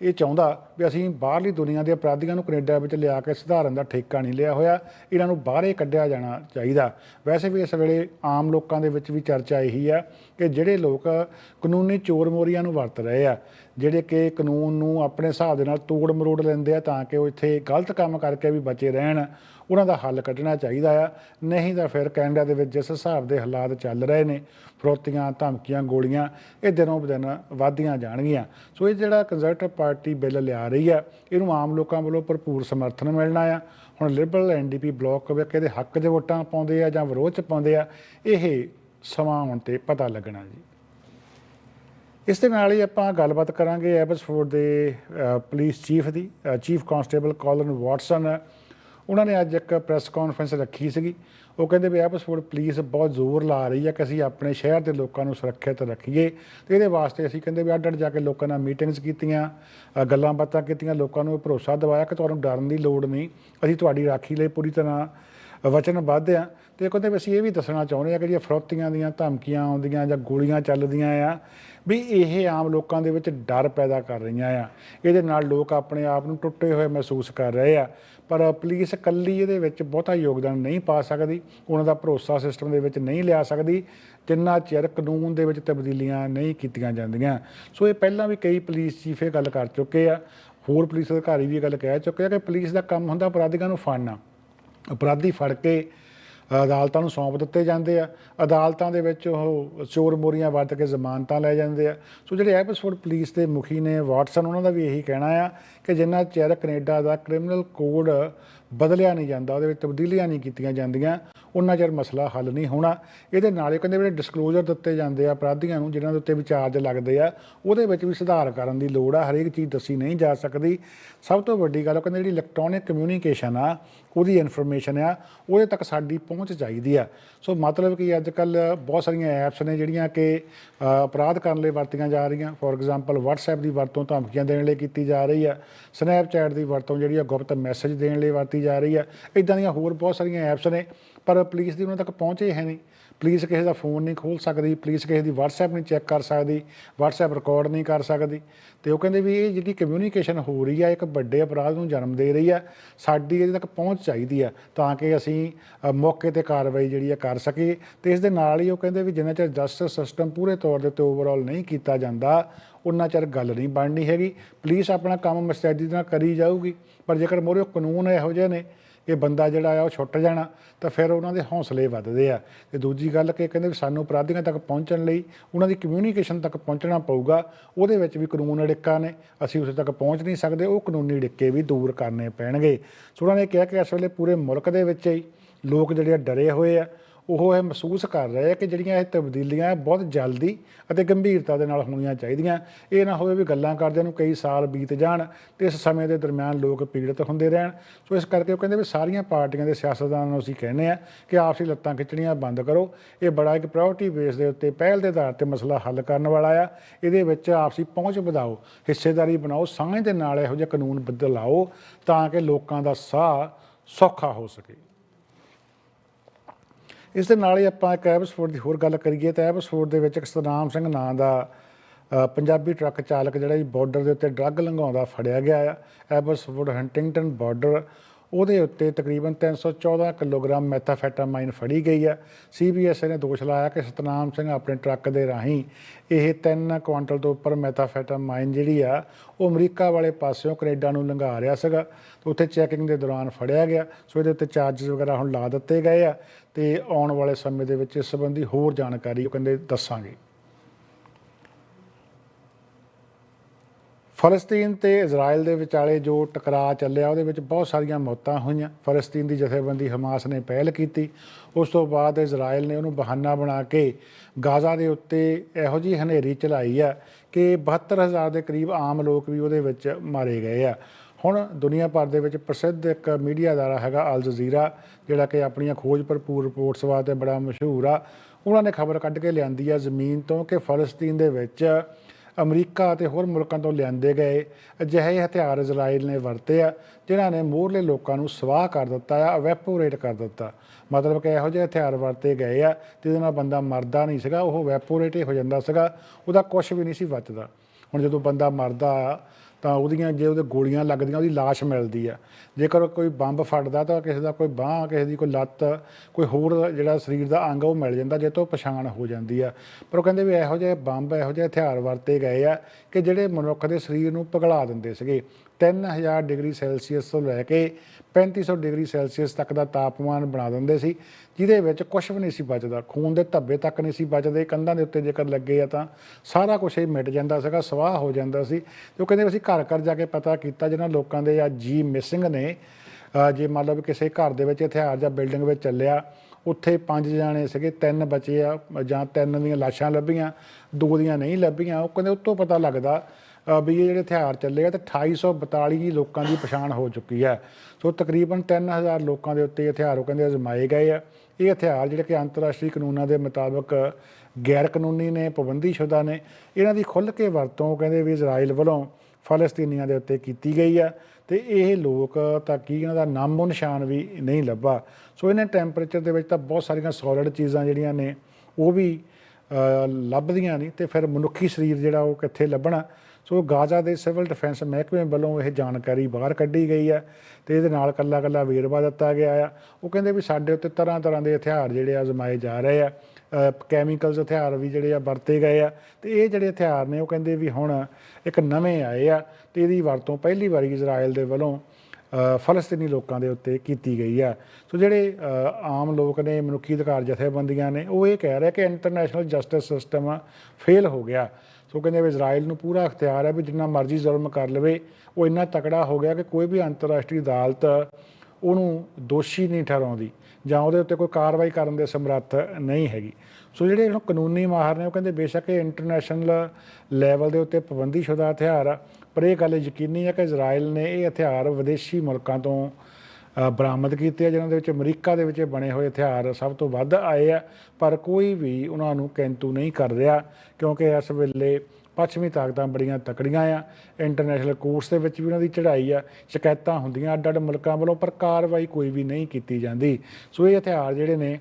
ਇਹ ਚਾਹੁੰਦਾ ਵੀ ਅਸੀਂ ਬਾਹਰਲੀ ਦੁਨੀਆ ਦੇ ਅਪਰਾਧੀਆਂ ਨੂੰ ਕੈਨੇਡਾ ਵਿੱਚ ਲਿਆ ਕੇ ਸੁਧਾਰਨ ਦਾ ਠੇਕਾ ਨਹੀਂ ਲਿਆ ਹੋਇਆ। ਇਹਨਾਂ ਨੂੰ ਬਾਹਰੇ ਕੱਢਿਆ ਜਾਣਾ ਚਾਹੀਦਾ। ਵੈਸੇ ਵੀ ਇਸ ਵੇਲੇ ਆਮ ਲੋਕਾਂ ਦੇ ਵਿੱਚ ਵੀ ਚਰਚਾ ਇਹੀ ਆ ਕਿ ਜਿਹੜੇ ਲੋਕ ਕਾਨੂੰਨੀ ਚੋਰ ਮੋਰੀਆਂ ਨੂੰ ਵਰਤ ਰਹੇ ਆ ਜਿਹੜੇ ਕਿ ਕਾਨੂੰਨ ਨੂੰ ਆਪਣੇ ਹਿਸਾਬ ਦੇ ਨਾਲ ਤੋੜ ਮਰੋੜ ਲੈਂਦੇ ਆ ਤਾਂ ਕਿ ਉਹ ਇੱਥੇ ਗਲਤ ਕੰਮ ਕਰਕੇ ਵੀ ਬਚੇ ਰਹਿਣ, ਉਹਨਾਂ ਦਾ ਹੱਲ ਕੱਢਣਾ ਚਾਹੀਦਾ ਆ। ਨਹੀਂ ਤਾਂ ਫਿਰ ਕੈਨੇਡਾ ਦੇ ਵਿੱਚ ਜਿਸ ਹਿਸਾਬ ਦੇ ਹਾਲਾਤ ਚੱਲ ਰਹੇ ਨੇ, ਫਰੋਤੀਆਂ, ਧਮਕੀਆਂ, ਗੋਲੀਆਂ, ਇਹ ਦਿਨੋਂ ਦਿਨ ਵਧਦੀਆਂ ਜਾਣਗੀਆਂ। ਸੋ ਇਹ ਜਿਹੜਾ ਕੰਜ਼ਰਵੇਟਿਵ ਪਾਰਟੀ ਬਿੱਲ ਲਿਆ ਰਹੀ ਆ, ਇਹਨੂੰ ਆਮ ਲੋਕਾਂ ਵੱਲੋਂ ਭਰਪੂਰ ਸਮਰਥਨ ਮਿਲਣਾ ਆ। ਹੁਣ ਲਿਬਰਲ ਐਨਡੀਪੀ ਬਲਾਕ ਵੇ ਇਹਦੇ ਹੱਕ 'ਚ ਵੋਟਾਂ ਪਾਉਂਦੇ ਆ ਜਾਂ ਵਿਰੋਧ 'ਚ ਪਾਉਂਦੇ ਆ, ਇਹ ਸਮਾਂ ਹੁਣ ਤੇ ਪਤਾ ਲੱਗਣਾ ਜੀ। ਇਸ ਦੇ ਨਾਲ ਹੀ ਆਪਾਂ ਗੱਲਬਾਤ ਕਰਾਂਗੇ ਐਬਸਫੋਰਡ ਦੇ ਅ, ਪੁਲਿਸ ਚੀਫ ਦੀ ਚੀਫ ਕਾਂਸਟੇਬਲ ਕਾਲਨ ਵਾਟਸਨ। ਉਹਨਾਂ ਨੇ ਅੱਜ ਇੱਕ ਪ੍ਰੈਸ ਕਾਨਫਰੰਸ ਰੱਖੀ ਸੀਗੀ। ਉਹ ਕਹਿੰਦੇ ਵੀ ਐਬਸਫੋਰਡ ਪੁਲਿਸ ਬਹੁਤ ਜ਼ੋਰ ਲਾ ਰਹੀ ਹੈ ਕਿ ਅਸੀਂ ਆਪਣੇ ਸ਼ਹਿਰ ਦੇ ਲੋਕਾਂ ਨੂੰ ਸੁਰੱਖਿਅਤ ਰੱਖੀਏ। ਤੇ ਇਹਦੇ ਵਾਸਤੇ ਅਸੀਂ ਕਹਿੰਦੇ ਵੀ ਅੱਡ ਅੱਡ ਜਾ ਕੇ ਲੋਕਾਂ ਨਾਲ ਮੀਟਿੰਗਸ ਕੀਤੀਆਂ ਗੱਲਾਂ ਬਾਤਾਂ ਕੀਤੀਆਂ ਲੋਕਾਂ ਨੂੰ ਭਰੋਸਾ ਦਿਵਾਇਆ ਕਿ ਤੁਹਾਨੂੰ ਡਰਨ ਦੀ ਲੋੜ ਨਹੀਂ। ਅਸੀਂ ਤੁਹਾਡੀ ਰਾਖੀ ਲਈ ਪੂਰੀ ਤਰ੍ਹਾਂ ਵਚਨਬੱਧ ਆ। ਤੇ ਕਹਿੰਦੇ ਵੀ ਅਸੀਂ ਇਹ ਵੀ ਦੱਸਣਾ ਚਾਹੁੰਦੇ ਆ ਕਿ ਜਿਹੜੀਆਂ ਫਰੋਤੀਆਂ ਦੀਆਂ ਧਮਕੀਆਂ ਆਉਂਦੀਆਂ ਜਾਂ ਗੋਲੀਆਂ ਚੱਲਦੀਆਂ ਆ, ਵੀ ਇਹ ਆਮ ਲੋਕਾਂ ਦੇ ਵਿੱਚ ਡਰ ਪੈਦਾ ਕਰ ਰਹੀਆਂ ਆ। ਇਹਦੇ ਨਾਲ ਲੋਕ ਆਪਣੇ ਆਪ ਨੂੰ ਟੁੱਟੇ ਹੋਏ ਮਹਿਸੂਸ ਕਰ ਰਹੇ ਆ। ਪਰ ਪੁਲਿਸ ਇਕੱਲੀ ਇਹਦੇ ਵਿੱਚ ਬਹੁਤਾ ਯੋਗਦਾਨ ਨਹੀਂ ਪਾ ਸਕਦੀ, ਉਹਨਾਂ ਦਾ ਭਰੋਸਾ ਸਿਸਟਮ ਦੇ ਵਿੱਚ ਨਹੀਂ ਲਿਆ ਸਕਦੀ, ਜਿੰਨਾ ਚਿਰ ਕਾਨੂੰਨ ਦੇ ਵਿੱਚ ਤਬਦੀਲੀਆਂ ਨਹੀਂ ਕੀਤੀਆਂ ਜਾਂਦੀਆਂ। ਸੋ ਇਹ ਪਹਿਲਾਂ ਵੀ ਕਈ ਪੁਲਿਸ ਚੀਫ ਇਹ ਗੱਲ ਕਰ ਚੁੱਕੇ ਆ। ਹੋਰ ਪੁਲਿਸ ਅਧਿਕਾਰੀ ਵੀ ਇਹ ਗੱਲ ਕਹਿ ਚੁੱਕੇ ਆ ਕਿ ਪੁਲਿਸ ਦਾ ਕੰਮ ਹੁੰਦਾ, ਅਪਰਾਧੀਆਂ ਨੂੰ ਫੜਨਾ। ਅਪਰਾਧੀ ਫੜ ਕੇ ਅਦਾਲਤਾਂ ਨੂੰ ਸੌਂਪ ਦਿੱਤੇ ਜਾਂਦੇ ਆ। ਅਦਾਲਤਾਂ ਦੇ ਵਿੱਚ ਉਹ ਚੋਰ ਮੋਰੀਆਂ ਵਰਤ ਕੇ ਜ਼ਮਾਨਤਾਂ ਲੈ ਜਾਂਦੇ ਆ। ਸੋ ਜਿਹੜੇ ਐਪਸਫੋਰਡ ਪੁਲਿਸ ਦੇ ਮੁਖੀ ਨੇ, ਵਾਟਸਨ, ਉਹਨਾਂ ਦਾ ਵੀ ਇਹੀ ਕਹਿਣਾ ਆ ਕਿ ਜਿੰਨਾ ਚਿਰ ਕੈਨੇਡਾ ਦਾ ਕ੍ਰਿਮੀਨਲ ਕੋਡ ਬਦਲਿਆ ਨਹੀਂ ਜਾਂਦਾ, ਉਹਦੇ ਵਿੱਚ ਤਬਦੀਲੀਆਂ ਨਹੀਂ ਕੀਤੀਆਂ ਜਾਂਦੀਆਂ, ਉਹਨਾਂ ਚਿਰ ਮਸਲਾ ਹੱਲ ਨਹੀਂ ਹੋਣਾ। ਇਹਦੇ ਨਾਲ ਹੀ ਕਹਿੰਦੇ ਜਿਹੜੇ ਡਿਸਕਲੋਜ਼ਰ ਦਿੱਤੇ ਜਾਂਦੇ ਆ ਅਪਰਾਧੀਆਂ ਨੂੰ, ਜਿਨ੍ਹਾਂ ਦੇ ਉੱਤੇ ਵਿਚਾਰਜ ਲੱਗਦੇ ਆ, ਉਹਦੇ ਵਿੱਚ ਵੀ ਸੁਧਾਰ ਕਰਨ ਦੀ ਲੋੜ ਆ, ਹਰੇਕ ਚੀਜ਼ ਦੱਸੀ ਨਹੀਂ ਜਾ ਸਕਦੀ। ਸਭ ਤੋਂ ਵੱਡੀ ਗੱਲ ਉਹ ਕਹਿੰਦੇ ਜਿਹੜੀ ਇਲੈਕਟ੍ਰੋਨਿਕ ਕਮਿਊਨੀਕੇਸ਼ਨ ਆ, ਉਹਦੀ ਇਨਫੋਰਮੇਸ਼ਨ ਆ, ਉਹਦੇ ਤੱਕ ਸਾਡੀ ਪਹੁੰਚ ਚਾਹੀਦੀ ਆ। ਸੋ ਮਤਲਬ ਕਿ ਅੱਜ ਕੱਲ ਬਹੁਤ ਸਾਰੀਆਂ ਐਪਸ ਨੇ ਜਿਹੜੀਆਂ ਕਿ ਅਪਰਾਧ ਕਰਨ ਲਈ ਵਰਤੀਆਂ ਜਾ ਰਹੀਆਂ। ਫੋਰ ਐਗਜ਼ਾਮਪਲ WhatsApp ਦੀ ਵਰਤੋਂ ਧਮਕੀਆਂ ਦੇਣ ਲਈ ਕੀਤੀ ਜਾ ਰਹੀ ਆ ਸਨੈਪਚੈਟ ਦੀ ਵਰਤੋਂ ਜਿਹੜੀ ਆ ਗੁਪਤ ਮੈਸੇਜ ਦੇਣ ਲਈ ਵਰਤੀ ਜਾ ਰਹੀ ਹੈ। ਇਦਾਂ ਦੀਆਂ ਹੋਰ ਬਹੁਤ ਸਾਰੀਆਂ ਐਪਸ ਨੇ, ਪਰ ਪੁਲਿਸ ਦੀ ਉਹਨਾਂ ਤੱਕ ਪਹੁੰਚ ਹੀ ਹੈ ਨਹੀਂ। ਪੁਲਿਸ ਕਿਸੇ ਦਾ ਫੋਨ ਨਹੀਂ ਖੋਲ ਸਕਦੀ ਪੁਲਿਸ ਕਿਸੇ ਦੀ WhatsApp ਨਹੀਂ ਚੈੱਕ ਕਰ ਸਕਦੀ, WhatsApp ਰਿਕਾਰਡ ਨਹੀਂ ਕਰ ਸਕਦੀ। ਤੇ ਉਹ ਕਹਿੰਦੇ ਵੀ ਇਹ ਜਿਹੜੀ ਕਮਿਊਨੀਕੇਸ਼ਨ ਹੋ ਰਹੀ ਆ ਇੱਕ ਵੱਡੇ ਅਪਰਾਧ ਨੂੰ ਜਨਮ ਦੇ ਰਹੀ ਹੈ, ਸਾਡੀ ਇਹਦੇ ਤੱਕ ਪਹੁੰਚ ਚਾਹੀਦੀ ਹੈ ਤਾਂ ਕਿ ਅਸੀਂ ਮੌਕੇ ਤੇ ਕਾਰਵਾਈ ਜਿਹੜੀ ਆ ਕਰ ਸਕੀਏ। ਤੇ ਇਸ ਦੇ ਨਾਲ ਹੀ ਉਹ ਕਹਿੰਦੇ ਵੀ ਜਿੰਨਾ ਚਿਰ ਜਸਟਿਸ ਸਿਸਟਮ ਪੂਰੇ ਤੌਰ ਦੇ ਉੱਤੇ ਓਵਰਆਲ ਨਹੀਂ ਕੀਤਾ ਜਾਂਦਾ ਉਹਨਾਂ ਚਿਰ ਗੱਲ ਨਹੀਂ ਬਣਨੀ ਹੈਗੀ। ਪੁਲਿਸ ਆਪਣਾ ਕੰਮ ਮਸਤੈਦੀ ਨਾਲ ਕਰੀ ਜਾਊਗੀ। ਪਰ ਜੇਕਰ ਮੋਰੇ ਕਾਨੂੰਨ ਇਹੋ ਜਿਹੇ ਨੇ ਕਿ ਬੰਦਾ ਜਿਹੜਾ ਆ ਉਹ ਛੁੱਟ ਜਾਣਾ, ਤਾਂ ਫਿਰ ਉਹਨਾਂ ਦੇ ਹੌਸਲੇ ਵੱਧਦੇ ਆ। ਤੇ ਦੂਜੀ ਗੱਲ ਕਿ ਕਹਿੰਦੇ ਵੀ ਸਾਨੂੰ ਅਪਰਾਧੀਆਂ ਤੱਕ ਪਹੁੰਚਣ ਲਈ ਉਹਨਾਂ ਦੀ ਕਮਿਊਨੀਕੇਸ਼ਨ ਤੱਕ ਪਹੁੰਚਣਾ ਪਊਗਾ। ਉਹਦੇ ਵਿੱਚ ਵੀ ਕਾਨੂੰਨ ਅੜਿੱਕਾ ਨੇ। ਅਸੀਂ ਉਸ ਤੱਕ ਪਹੁੰਚ ਨਹੀਂ ਸਕਦੇ। ਉਹ ਕਾਨੂੰਨੀ ਅੜਿੱਕੇ ਵੀ ਦੂਰ ਕਰਨੇ ਪੈਣਗੇ। ਸੋ ਉਹਨਾਂ ਨੇ ਕਿਹਾ ਕਿ ਇਸ ਵੇਲੇ ਪੂਰੇ ਮੁਲਕ ਦੇ ਵਿੱਚ ਹੀ ਲੋਕ ਜਿਹੜੇ ਆ ਡਰੇ ਹੋਏ ਆ। ਉਹ ਇਹ ਮਹਿਸੂਸ ਕਰ ਰਹੇ ਆ ਕਿ ਜਿਹੜੀਆਂ ਇਹ ਤਬਦੀਲੀਆਂ ਬਹੁਤ ਜਲਦੀ ਅਤੇ ਗੰਭੀਰਤਾ ਦੇ ਨਾਲ ਹੋਣੀਆਂ ਚਾਹੀਦੀਆਂ। ਇਹ ਨਾ ਹੋਵੇ ਵੀ ਗੱਲਾਂ ਕਰਦਿਆਂ ਨੂੰ ਕਈ ਸਾਲ ਬੀਤ ਜਾਣ ਤੇ ਇਸ ਸਮੇਂ ਦੇ ਦਰਮਿਆਨ ਲੋਕ ਪੀੜਤ ਹੁੰਦੇ ਰਹਿਣ। ਸੋ ਇਸ ਕਰਕੇ ਉਹ ਕਹਿੰਦੇ ਵੀ ਸਾਰੀਆਂ ਪਾਰਟੀਆਂ ਦੇ ਸਿਆਸਤਦਾਨਾਂ ਨੂੰ ਅਸੀਂ ਕਹਿੰਦੇ ਆ ਕਿ ਆਪਸੀ ਲੱਤਾਂ ਖਿੱਚਣੀਆਂ ਬੰਦ ਕਰੋ। ਇਹ ਬੜਾ ਇੱਕ ਪ੍ਰਾਇੋਰਟੀ ਬੇਸ ਦੇ ਉੱਤੇ ਪਹਿਲ ਦੇ ਆਧਾਰ ਤੇ ਮਸਲਾ ਹੱਲ ਕਰਨ ਵਾਲਾ ਆ। ਇਹਦੇ ਵਿੱਚ ਆਪਸੀ ਪਹੁੰਚ ਵਧਾਓ, ਹਿੱਸੇਦਾਰੀ ਬਣਾਓ, ਸਾਂਝ ਦੇ ਨਾਲ ਇਹੋ ਜਿਹੇ ਕਾਨੂੰਨ ਬਦਲਾਓ ਤਾਂ ਕਿ ਲੋਕਾਂ ਦਾ ਸਾਹ ਸੌਖਾ ਹੋ ਸਕੇ। ਇਸ ਦੇ ਨਾਲ ਹੀ ਆਪਾਂ ਇੱਕ ਐਬਸਫੋਰਡ ਦੀ ਹੋਰ ਗੱਲ ਕਰੀਏ ਤਾਂ ਐਬਸਫੋਰਡ ਦੇ ਵਿੱਚ ਇੱਕ ਸਤਨਾਮ ਸਿੰਘ ਨਾਂ ਦਾ ਪੰਜਾਬੀ ਟਰੱਕ ਚਾਲਕ ਜਿਹੜਾ ਜੀ ਬਾਰਡਰ ਦੇ ਉੱਤੇ ਡਰੱਗ ਲੰਘਾਉਂਦਾ ਫੜਿਆ ਗਿਆ ਆ। ਐਬਸਫੋਰਡ ਹੰਟਿੰਗਟਨ ਬਾਰਡਰ ਉਹਦੇ ਉੱਤੇ ਤਕਰੀਬਨ 314 ਕਿਲੋਗ੍ਰਾਮ ਮੈਥਾਫੈਟਾਮਾਈਨ ਫੜੀ ਗਈ ਆ। ਸੀਬੀਐਸ ਨੇ ਦੋਸ਼ ਲਾਇਆ ਕਿ ਸਤਨਾਮ ਸਿੰਘ ਆਪਣੇ ਟਰੱਕ ਦੇ ਰਾਹੀਂ ਇਹ 3 ਕੁਆਂਟਲ ਤੋਂ ਉੱਪਰ ਮੈਥਾਫੈਟਾਮਾਈਨ ਜਿਹੜੀ ਆ, ਉਹ ਅਮਰੀਕਾ ਵਾਲੇ ਪਾਸਿਓਂ ਕੈਨੇਡਾ ਨੂੰ ਲੰਘਾ ਰਿਹਾ ਸੀਗਾ। ਤੇ ਉੱਥੇ ਚੈਕਿੰਗ ਦੇ ਦੌਰਾਨ ਫੜਿਆ ਗਿਆ। ਸੋ ਇਹਦੇ ਉੱਤੇ ਚਾਰजेस ਵਗੈਰਾ ਹੁਣ ਲਾ ਦਿੱਤੇ ਗਏ ਆ। ਤੇ ਆਉਣ ਵਾਲੇ ਸਮੇਂ ਦੇ ਵਿੱਚ ਇਸ ਸੰਬੰਧੀ ਹੋਰ ਜਾਣਕਾਰੀ ਉਹ ਕਹਿੰਦੇ ਦੱਸਾਂਗੇ। ਫਲਸਤੀਨ ਤੇ ਇਜ਼ਰਾਈਲ ਦੇ ਵਿਚਾਲੇ ਜੋ ਟਕਰਾਅ ਚੱਲਿਆ, ਉਹਦੇ ਵਿੱਚ ਬਹੁਤ ਸਾਰੀਆਂ ਮੌਤਾਂ ਹੋਈਆਂ। ਫਲਸਤੀਨ ਦੀ ਜਥੇਬੰਦੀ ਹਮਾਸ ਨੇ ਪਹਿਲ ਕੀਤੀ। ਉਸ ਤੋਂ ਬਾਅਦ ਇਜ਼ਰਾਈਲ ਨੇ ਉਹਨੂੰ ਬਹਾਨਾ ਬਣਾ ਕੇ ਗਾਜ਼ਾ ਦੇ ਉੱਤੇ ਇਹੋ ਜਿਹੀ ਹਨੇਰੀ ਚਲਾਈ ਆ ਕਿ 72000 ਦੇ ਕਰੀਬ ਆਮ ਲੋਕ ਵੀ ਉਹਦੇ ਵਿੱਚ ਮਾਰੇ ਗਏ ਆ। ਹੁਣ ਦੁਨੀਆ ਭਰ ਦੇ ਵਿੱਚ ਪ੍ਰਸਿੱਧ ਇੱਕ ਮੀਡੀਆ ਅਦਾਰਾ ਹੈਗਾ ਅਲ ਜਜ਼ੀਰਾ, ਜਿਹੜਾ ਕਿ ਆਪਣੀਆਂ ਖੋਜ ਭਰਪੂਰ ਰਿਪੋਰਟਸ ਵਾਸਤੇ ਬੜਾ ਮਸ਼ਹੂਰ ਆ। ਉਹਨਾਂ ਨੇ ਖਬਰ ਕੱਢ ਕੇ ਲਿਆਂਦੀ ਆ ਜ਼ਮੀਨ ਤੋਂ ਕਿ ਫਲਸਤੀਨ ਦੇ ਵਿੱਚ ਅਮਰੀਕਾ ਅਤੇ ਹੋਰ ਮੁਲਕਾਂ ਤੋਂ ਲਿਆਂਦੇ ਗਏ ਅਜਿਹੇ ਹਥਿਆਰ ਇਜ਼ਰਾਈਲ ਨੇ ਵਰਤੇ ਆ, ਜਿਨ੍ਹਾਂ ਨੇ ਮੋਹਰਲੇ ਲੋਕਾਂ ਨੂੰ ਸਵਾਹ ਕਰ ਦਿੱਤਾ ਆ ਵੈਪੋਰੇਟ ਕਰ ਦਿੱਤਾ। ਮਤਲਬ ਕਿ ਇਹੋ ਜਿਹੇ ਹਥਿਆਰ ਵਰਤੇ ਗਏ ਆ, ਜਿਹਦੇ ਨਾਲ ਬੰਦਾ ਮਰਦਾ ਨਹੀਂ ਸੀਗਾ, ਉਹ ਵੈਪੋਰੇਟ ਹੀ ਹੋ ਜਾਂਦਾ ਸੀਗਾ, ਉਹਦਾ ਕੁਝ ਵੀ ਨਹੀਂ ਸੀ ਬਚਦਾ। ਹੁਣ ਜਦੋਂ ਬੰਦਾ ਮਰਦਾ ਆ ਤਾਂ ਉਹਦੀਆਂ ਜੇ ਉਹਦੇ ਗੋਲੀਆਂ ਲੱਗਦੀਆਂ, ਉਹਦੀ ਲਾਸ਼ ਮਿਲਦੀ ਆ। ਜੇਕਰ ਕੋਈ ਬੰਬ ਫਟਦਾ ਤਾਂ ਕਿਸੇ ਦਾ ਕੋਈ ਬਾਹ, ਕਿਸੇ ਦੀ ਕੋਈ ਲੱਤ, ਕੋਈ ਹੋਰ ਜਿਹੜਾ ਸਰੀਰ ਦਾ ਅੰਗ, ਉਹ ਮਿਲ ਜਾਂਦਾ, ਜੇ ਤੋਂ ਪਛਾਣ ਹੋ ਜਾਂਦੀ ਆ। ਪਰ ਉਹ ਕਹਿੰਦੇ ਵੀ ਇਹੋ ਜਿਹੇ ਬੰਬ, ਇਹੋ ਜਿਹੇ ਹਥਿਆਰ ਵਰਤੇ ਗਏ ਆ ਕਿ ਜਿਹੜੇ ਮਨੁੱਖ ਦੇ ਸਰੀਰ ਨੂੰ ਪਿਘਲਾ ਦਿੰਦੇ ਸੀਗੇ। 3000 ਡਿਗਰੀ ਸੈਲਸੀਅਸ ਤੋਂ ਲੈ ਕੇ 3500 ਡਿਗਰੀ ਸੈਲਸੀਅਸ ਤੱਕ ਦਾ ਤਾਪਮਾਨ ਬਣਾ ਦਿੰਦੇ ਸੀ, ਜਿਹਦੇ ਵਿੱਚ ਕੁਝ ਵੀ ਨਹੀਂ ਸੀ ਬਚਦਾ। ਖੂਨ ਦੇ ਧੱਬੇ ਤੱਕ ਨਹੀਂ ਸੀ ਬਚਦੇ, ਕੰਧਾਂ ਦੇ ਉੱਤੇ ਜੇਕਰ ਲੱਗੇ ਆ ਤਾਂ ਸਾਰਾ ਕੁਝ ਇਹ ਮਿਟ ਜਾਂਦਾ ਸੀਗਾ, ਸਵਾਹ ਹੋ ਜਾਂਦਾ ਸੀ। ਤੇ ਉਹ ਕਹਿੰਦੇ ਵੀ ਅਸੀਂ ਘਰ ਘਰ ਜਾ ਕੇ ਪਤਾ ਕੀਤਾ, ਜਿਹਨਾਂ ਲੋਕਾਂ ਦੇ ਆ ਜੀ ਮਿਸਿੰਗ ਨੇ ਜੇ ਮੰਨ ਲਓ ਕਿਸੇ ਘਰ ਦੇ ਵਿੱਚ ਹਥਿਆਰ ਜਾਂ ਬਿਲਡਿੰਗ ਵਿੱਚ ਚੱਲਿਆ, ਉੱਥੇ ਪੰਜ ਜਾਣੇ ਸੀਗੇ, ਤਿੰਨ ਬਚੇ ਆ, ਜਾਂ ਤਿੰਨ ਦੀਆਂ ਲਾਸ਼ਾਂ ਲੱਭੀਆਂ, ਦੋ ਦੀਆਂ ਨਹੀਂ ਲੱਭੀਆਂ, ਉਹ ਕਹਿੰਦੇ ਉੱਤੋਂ ਪਤਾ ਲੱਗਦਾ ਵੀ ਇਹ ਜਿਹੜੇ ਹਥਿਆਰ ਚੱਲੇ ਆ ਤੇ 2842 ਲੋਕਾਂ ਦੀ ਪਛਾਣ ਹੋ ਚੁੱਕੀ ਹੈ। ਸੋ ਤਕਰੀਬਨ 3000 ਲੋਕਾਂ ਦੇ ਉੱਤੇ ਇਹ ਹਥਿਆਰ ਉਹ ਕਹਿੰਦੇ ਅਜ਼ਮਾਏ ਗਏ ਆ। ਇਹ ਹਥਿਆਰ ਜਿਹੜੇ ਕਿ ਅੰਤਰਰਾਸ਼ਟਰੀ ਕਾਨੂੰਨਾਂ ਦੇ ਮੁਤਾਬਕ ਗੈਰ ਕਾਨੂੰਨੀ ਨੇ, ਪਾਬੰਦੀਸ਼ੁਦਾ ਨੇ, ਇਹਨਾਂ ਦੀ ਖੁੱਲ੍ਹ ਕੇ ਵਰਤੋਂ ਕਹਿੰਦੇ ਵੀ ਇਜ਼ਰਾਈਲ ਵੱਲੋਂ ਫਲਸਤੀਨੀਆਂ ਦੇ ਉੱਤੇ ਕੀਤੀ ਗਈ ਆ ਤੇ ਇਹ ਲੋਕ ਤਾਂ ਕੀ ਇਹਨਾਂ ਦਾ ਨਾਮੋ ਨਿਸ਼ਾਨ ਵੀ ਨਹੀਂ ਲੱਭਾ। ਸੋ ਇਹਨਾਂ ਟੈਂਪਰੇਚਰ ਦੇ ਵਿੱਚ ਤਾਂ ਬਹੁਤ ਸਾਰੀਆਂ ਸੋਲਿਡ ਚੀਜ਼ਾਂ ਜਿਹੜੀਆਂ ਨੇ ਉਹ ਵੀ ਲੱਭਦੀਆਂ ਨਹੀਂ ਤੇ ਫਿਰ ਮਨੁੱਖੀ ਸਰੀਰ ਜਿਹੜਾ ਉਹ ਕਿੱਥੇ ਲੱਭਣਾ ਸੋ ਗਾਜ਼ਾ ਦੇ ਸਿਵਲ ਡਿਫੈਂਸ ਮਹਿਕਮੇ ਵੱਲੋਂ ਇਹ ਜਾਣਕਾਰੀ ਬਾਹਰ ਕੱਢੀ ਗਈ ਹੈ ਤੇ ਇਹਦੇ ਨਾਲ ਕੱਲਾ ਕੱਲਾ ਵੇਰਵਾ ਦਿੱਤਾ ਗਿਆ ਆ। ਉਹ ਕਹਿੰਦੇ ਵੀ ਸਾਡੇ ਉੱਤੇ ਤਰ੍ਹਾਂ ਤਰ੍ਹਾਂ ਦੇ ਹਥਿਆਰ ਜਿਹੜੇ ਆ ਅਜ਼ਮਾਏ ਜਾ ਰਹੇ ਆ। ਕੈਮੀਕਲਸ ਹਥਿਆਰ ਵੀ ਜਿਹੜੇ ਆ ਵਰਤੇ ਗਏ ਆ। ਤੇ ਇਹ ਜਿਹੜੇ ਹਥਿਆਰ ਨੇ, ਉਹ ਕਹਿੰਦੇ ਵੀ ਹੁਣ ਇੱਕ ਨਵੇਂ ਆਏ ਆ ਤੇ ਇਹਦੀ ਵਰਤੋਂ ਪਹਿਲੀ ਵਾਰੀ ਇਜ਼ਰਾਈਲ ਦੇ ਵੱਲੋਂ ਫਲਸਤੀਨੀ ਲੋਕਾਂ ਦੇ ਉੱਤੇ ਕੀਤੀ ਗਈ ਆ। ਸੋ ਜਿਹੜੇ ਆਮ ਲੋਕ ਨੇ, ਮਨੁੱਖੀ ਅਧਿਕਾਰ ਜਥੇਬੰਦੀਆਂ ਨੇ, ਉਹ ਇਹ ਕਹਿ ਰਿਹਾ ਕਿ ਇੰਟਰਨੈਸ਼ਨਲ ਜਸਟਿਸ ਸਿਸਟਮ ਫੇਲ ਹੋ ਗਿਆ। ਸੋ ਕਹਿੰਦੇ ਵੀ ਇਜ਼ਰਾਈਲ ਨੂੰ ਪੂਰਾ ਅਖਤਿਆਰ ਹੈ ਵੀ ਜਿੰਨਾ ਮਰਜ਼ੀ ਜ਼ੁਲਮ ਕਰ ਲਵੇ, ਉਹ ਇੰਨਾ ਤਕੜਾ ਹੋ ਗਿਆ ਕਿ ਕੋਈ ਵੀ ਅੰਤਰਰਾਸ਼ਟਰੀ ਅਦਾਲਤ ਉਹਨੂੰ ਦੋਸ਼ੀ ਨਹੀਂ ਠਹਿਰਾਉਂਦੀ ਜਾਂ ਉਹਦੇ ਉੱਤੇ ਕੋਈ ਕਾਰਵਾਈ ਕਰਨ ਦੇ ਸਮਰੱਥ ਨਹੀਂ ਹੈਗੀ। ਸੋ ਜਿਹੜੇ ਹੁਣ ਕਾਨੂੰਨੀ ਮਾਹਰ ਨੇ, ਉਹ ਕਹਿੰਦੇ ਬੇਸ਼ੱਕ ਇਹ ਇੰਟਰਨੈਸ਼ਨਲ ਲੈਵਲ ਦੇ ਉੱਤੇ ਪਾਬੰਦੀਸ਼ੁਦਾ ਹਥਿਆਰ ਆ, ਪਰ ਇਹ ਗੱਲ ਯਕੀਨੀ ਹੈ ਕਿ ਇਜ਼ਰਾਈਲ ਨੇ ਇਹ ਹਥਿਆਰ ਵਿਦੇਸ਼ੀ ਮੁਲਕਾਂ ਤੋਂ ਬਰਾਮਦ ਕੀਤੇ ਆ, ਜਿਨ੍ਹਾਂ ਦੇ ਵਿੱਚ ਅਮਰੀਕਾ ਦੇ ਵਿੱਚ ਬਣੇ ਹੋਏ ਹਥਿਆਰ ਸਭ ਤੋਂ ਵੱਧ ਆਏ ਆ, ਪਰ ਕੋਈ ਵੀ ਉਹਨਾਂ ਨੂੰ ਕੈਂਤੂ ਨਹੀਂ ਕਰ ਰਿਹਾ, ਕਿਉਂਕਿ ਇਸ ਵੇਲੇ ਪੱਛਮੀ ਤਾਕਤਾਂ ਬੜੀਆਂ ਤਕੜੀਆਂ ਆ ਇੰਟਰਨੈਸ਼ਨਲ ਕੋਰਟਸ ਦੇ ਵਿੱਚ ਵੀ ਉਹਨਾਂ ਦੀ ਚੜ੍ਹਾਈ ਆ, ਸ਼ਿਕਾਇਤਾਂ ਹੁੰਦੀਆਂ ਅੱਡ ਅੱਡ ਮੁਲਕਾਂ ਵੱਲੋਂ, ਪਰ ਕਾਰਵਾਈ ਕੋਈ ਵੀ ਨਹੀਂ ਕੀਤੀ ਜਾਂਦੀ। ਸੋ ਇਹ ਹਥਿਆਰ ਜਿਹੜੇ ਨੇ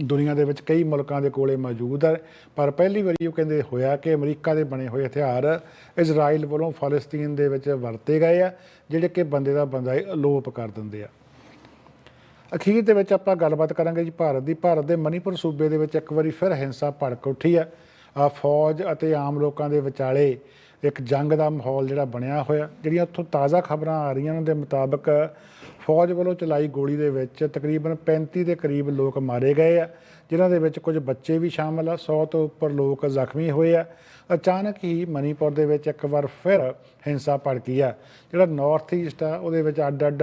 ਦੁਨੀਆ ਦੇ ਵਿੱਚ ਕਈ ਮੁਲਕਾਂ ਦੇ ਕੋਲੇ ਮੌਜੂਦ ਹੈ, ਪਰ ਪਹਿਲੀ ਵਾਰੀ ਉਹ ਕਹਿੰਦੇ ਹੋਇਆ ਕਿ ਅਮਰੀਕਾ ਦੇ ਬਣੇ ਹੋਏ ਹਥਿਆਰ ਇਜ਼ਰਾਈਲ ਵੱਲੋਂ ਫਲਸਤੀਨ ਦੇ ਵਿੱਚ ਵਰਤੇ ਗਏ ਆ, ਜਿਹੜੇ ਕਿ ਬੰਦੇ ਦਾ ਬੰਦਾ ਹੀ ਅਲੋਪ ਕਰ ਦਿੰਦੇ ਆ। ਅਖੀਰ ਦੇ ਵਿੱਚ ਆਪਾਂ ਗੱਲਬਾਤ ਕਰਾਂਗੇ ਜੀ ਭਾਰਤ ਦੀ। ਭਾਰਤ ਦੇ ਮਨੀਪੁਰ ਸੂਬੇ ਦੇ ਵਿੱਚ ਇੱਕ ਵਾਰੀ ਫਿਰ ਹਿੰਸਾ ਭੜਕ ਉੱਠੀ ਆ। ਫੌਜ ਅਤੇ ਆਮ ਲੋਕਾਂ ਦੇ ਵਿਚਾਲੇ ਇੱਕ ਜੰਗ ਦਾ ਮਾਹੌਲ ਜਿਹੜਾ ਬਣਿਆ ਹੋਇਆ, ਜਿਹੜੀਆਂ ਉੱਥੋਂ ਤਾਜ਼ਾ ਖਬਰਾਂ ਆ ਰਹੀਆਂ ਉਹਨਾਂ ਦੇ ਮੁਤਾਬਕ ਫੌਜ ਵੱਲੋਂ ਚਲਾਈ ਗੋਲੀ ਦੇ ਵਿੱਚ ਤਕਰੀਬਨ 35 ਦੇ ਕਰੀਬ ਲੋਕ ਮਾਰੇ ਗਏ ਆ, ਜਿਨ੍ਹਾਂ ਦੇ ਵਿੱਚ ਕੁਝ ਬੱਚੇ ਵੀ ਸ਼ਾਮਲ ਆ 100 ਤੋਂ ਉੱਪਰ ਲੋਕ ਜ਼ਖਮੀ ਹੋਏ ਆ। ਅਚਾਨਕ ਹੀ ਮਨੀਪੁਰ ਦੇ ਵਿੱਚ ਇੱਕ ਵਾਰ ਫਿਰ ਹਿੰਸਾ ਭੜਕੀ ਆ। ਜਿਹੜਾ ਨਾਰਥ ਈਸਟ ਆ, ਉਹਦੇ ਵਿੱਚ ਅੱਡ ਅੱਡ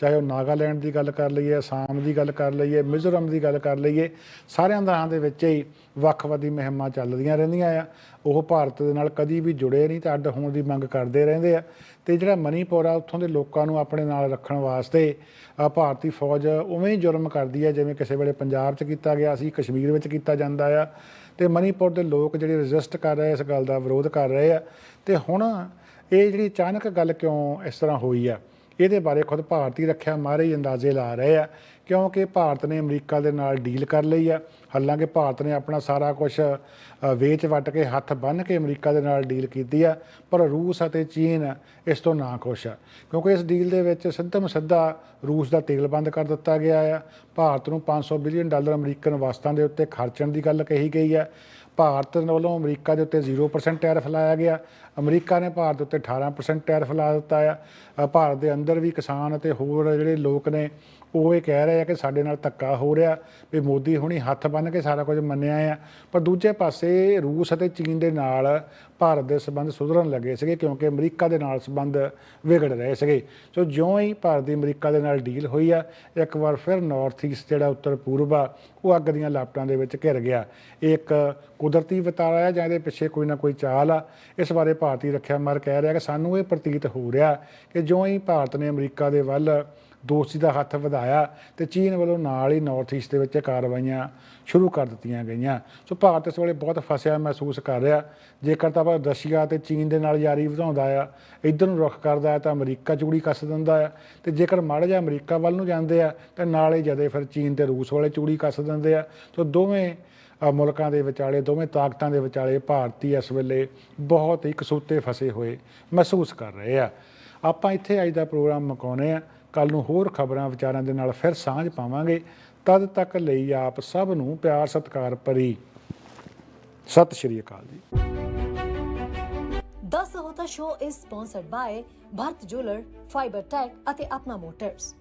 ਚਾਹੇ ਉਹ ਨਾਗਾਲੈਂਡ ਦੀ ਗੱਲ ਕਰ ਲਈਏ, ਅਸਾਮ ਦੀ ਗੱਲ ਕਰ ਲਈਏ, ਮਿਜ਼ੋਰਮ ਦੀ ਗੱਲ ਕਰ ਲਈਏ, ਸਾਰਿਆਂ ਦਾ ਦੇ ਵਿੱਚ ਹੀ ਵੱਖਵਾਦੀ ਮੁਹਿੰਮਾਂ ਚੱਲਦੀਆਂ ਰਹਿੰਦੀਆਂ ਆ। ਉਹ ਭਾਰਤ ਦੇ ਨਾਲ ਕਦੀ ਵੀ ਜੁੜੇ ਨਹੀਂ ਤੇ ਅੱਡ ਹੋਣ ਦੀ ਮੰਗ ਕਰਦੇ ਰਹਿੰਦੇ ਆ। ਤੇ ਜਿਹੜਾ ਮਨੀਪੁਰ ਆ, ਉੱਥੋਂ ਦੇ ਲੋਕਾਂ ਨੂੰ ਆਪਣੇ ਨਾਲ ਰੱਖਣ ਵਾਸਤੇ ਭਾਰਤੀ ਫੌਜ ਉਵੇਂ ਹੀ ਜ਼ੁਲਮ ਕਰਦੀ ਹੈ ਜਿਵੇਂ ਕਿਸੇ ਵੇਲੇ ਪੰਜਾਬ 'ਚ ਕੀਤਾ ਗਿਆ ਸੀ, ਕਸ਼ਮੀਰ ਵਿੱਚ ਕੀਤਾ ਜਾਂਦਾ ਆ। ਤੇ ਮਨੀਪੁਰ ਦੇ ਲੋਕ ਜਿਹੜੇ ਰੈਜ਼ਿਸਟ ਕਰ ਰਹੇ ਇਸ ਗੱਲ ਦਾ ਵਿਰੋਧ ਕਰ ਰਹੇ ਆ। ਤੇ ਹੁਣ ਇਹ ਜਿਹੜੀ ਅਚਾਨਕ ਗੱਲ ਕਿਉਂ ਇਸ ਤਰ੍ਹਾਂ ਹੋਈ ਆ? ਇਹਦੇ ਬਾਰੇ ਖੁਦ ਭਾਰਤੀ ਰੱਖਿਆ ਮਾਰੇ ਹੀ ਅੰਦਾਜ਼ੇ ਲਾ ਰਹੇ ਆ, ਕਿਉਂਕਿ ਭਾਰਤ ਨੇ ਅਮਰੀਕਾ ਦੇ ਨਾਲ ਡੀਲ ਕਰ ਲਈ ਆ। ਹਾਲਾਂਕਿ ਭਾਰਤ ਨੇ ਆਪਣਾ ਸਾਰਾ ਕੁਝ ਵੇਚ ਵਟ ਕੇ ਹੱਥ ਬੰਨ੍ਹ ਕੇ ਅਮਰੀਕਾ ਦੇ ਨਾਲ ਡੀਲ ਕੀਤੀ ਆ, ਪਰ ਰੂਸ ਅਤੇ ਚੀਨ ਇਸ ਤੋਂ ਨਾ ਖੁਸ਼ ਆ, ਕਿਉਂਕਿ ਇਸ ਡੀਲ ਦੇ ਵਿੱਚ ਸਿੱਧਮ ਸਿੱਧਾ ਰੂਸ ਦਾ ਤੇਲ ਬੰਦ ਕਰ ਦਿੱਤਾ ਗਿਆ ਆ। ਭਾਰਤ ਨੂੰ 500 ਬਿਲੀਅਨ ਡਾਲਰ ਅਮਰੀਕਨ ਵਸਤਾਂ ਦੇ ਉੱਤੇ ਖਰਚਣ ਦੀ ਗੱਲ ਕਹੀ ਗਈ ਆ। ਭਾਰਤ ਵੱਲੋਂ ਅਮਰੀਕਾ ਦੇ ਉੱਤੇ 0% ਟੈਰਿਫ ਲਾਇਆ ਗਿਆ। ਅਮਰੀਕਾ ਨੇ ਭਾਰਤ ਉੱਤੇ 18% ਟੈਰਿਫ ਲਾ ਦਿੱਤਾ ਆ। ਭਾਰਤ ਦੇ ਅੰਦਰ ਵੀ ਕਿਸਾਨ ਅਤੇ ਹੋਰ ਜਿਹੜੇ ਲੋਕ ਨੇ ਉਹ ਇਹ ਕਹਿ ਰਹੇ ਆ ਕਿ ਸਾਡੇ ਨਾਲ ਧੱਕਾ ਹੋ ਰਿਹਾ ਵੀ ਮੋਦੀ ਹੁਣੀ ਹੱਥ ਬੰਨ੍ਹ ਕੇ ਸਾਰਾ ਕੁਝ ਮੰਨਿਆ ਆ। ਪਰ ਦੂਜੇ ਪਾਸੇ ਰੂਸ ਅਤੇ ਚੀਨ ਦੇ ਨਾਲ ਭਾਰਤ ਦੇ ਸਬੰਧ ਸੁਧਰਨ ਲੱਗੇ ਸੀਗੇ ਕਿਉਂਕਿ ਅਮਰੀਕਾ ਦੇ ਨਾਲ ਸਬੰਧ ਵਿਗੜ ਰਹੇ ਸੀਗੇ। ਸੋ ਜਿਉਂ ਹੀ ਭਾਰਤ ਦੀ ਅਮਰੀਕਾ ਦੇ ਨਾਲ ਡੀਲ ਹੋਈ ਆ, ਇੱਕ ਵਾਰ ਫਿਰ ਨਾਰਥ ਈਸਟ ਜਿਹੜਾ ਉੱਤਰ ਪੂਰਬ ਆ, ਉਹ ਅੱਗ ਦੀਆਂ ਲਾਪਟਾਂ ਦੇ ਵਿੱਚ ਘਿਰ ਗਿਆ। ਇਹ ਇੱਕ ਕੁਦਰਤੀ ਵਤਾਰਾ ਆ ਜਾਂ ਇਹਦੇ ਪਿੱਛੇ ਕੋਈ ਨਾ ਕੋਈ ਚਾਲ ਆ। ਇਸ ਬਾਰੇ ਭਾਰਤੀ ਰੱਖਿਆ ਮਰ ਕਹਿ ਰਿਹਾ ਕਿ ਸਾਨੂੰ ਇਹ ਪ੍ਰਤੀਤ ਹੋ ਰਿਹਾ ਕਿ ਜਿਉਂ ਹੀ ਭਾਰਤ ਨੇ ਅਮਰੀਕਾ ਦੇ ਵੱਲ ਦੋਸਤੀ ਦਾ ਹੱਥ ਵਧਾਇਆ ਤੇ ਚੀਨ ਵੱਲੋਂ ਨਾਲ ਹੀ ਨਾਰਥ ਈਸਟ ਦੇ ਵਿੱਚ ਕਾਰਵਾਈਆਂ ਸ਼ੁਰੂ ਕਰ ਦਿੱਤੀਆਂ ਗਈਆਂ। ਸੋ ਭਾਰਤ ਇਸ ਵੇਲੇ ਬਹੁਤ ਫਸਿਆ ਮਹਿਸੂਸ ਕਰ ਰਿਹਾ। ਜੇਕਰ ਤਾਂ ਆਪਾਂ ਰਸ਼ੀਆ ਤੇ ਚੀਨ ਦੇ ਨਾਲ ਯਾਰੀ ਵਧਾਉਂਦਾ ਆ, ਇਧਰ ਨੂੰ ਰੁਖ ਕਰਦਾ ਤਾਂ ਅਮਰੀਕਾ ਚੂੜੀ ਕੱਸ ਦਿੰਦਾ ਆ ਤੇ ਜੇਕਰ ਮਾੜਾ ਜਿਹਾ ਅਮਰੀਕਾ ਵੱਲ ਨੂੰ ਜਾਂਦੇ ਆ, ਤਾਂ ਨਾਲ ਹੀ ਜਦੇ ਫਿਰ ਚੀਨ ਤੇ ਰੂਸ ਵਾਲੇ ਚੂੜੀ ਕੱਸ ਦਿੰਦੇ ਆ। ਸੋ ਦੋਵੇਂ ਮੁਲਕਾਂ ਦੇ ਵਿਚਾਲੇ, ਦੋਵੇਂ ਤਾਕਤਾਂ ਦੇ ਵਿਚਾਲੇ ਭਾਰਤੀ ਇਸ ਵੇਲੇ ਬਹੁਤ ਹੀ ਕਸੂਤੇ ਫਸੇ ਹੋਏ ਮਹਿਸੂਸ ਕਰ ਰਹੇ ਆ। ਆਪਾਂ ਇੱਥੇ ਅੱਜ ਦਾ ਪ੍ਰੋਗਰਾਮ ਮੁਕਾਉਨੇ ਆ ਕੱਲ ਨੂੰ ਹੋਰ ਖਬਰਾਂ ਵਿਚਾਰਾਂ ਦੇ ਨਾਲ ਫਿਰ ਸਾਂਝ ਪਾਵਾਂਗੇ। ਤਦ ਤੱਕ ਲਈ ਆਪ ਸਭ ਨੂੰ ਪਿਆਰ ਸਤਿਕਾਰ ਭਰੀ। ਸਤਿ ਸ਼੍ਰੀ ਅਕਾਲ ਜੀ। The Sahota Show is sponsored by Bharat Jeweler, Fiber Tech ਅਤੇ ਆਪਣਾ ਮੋਟਰਸ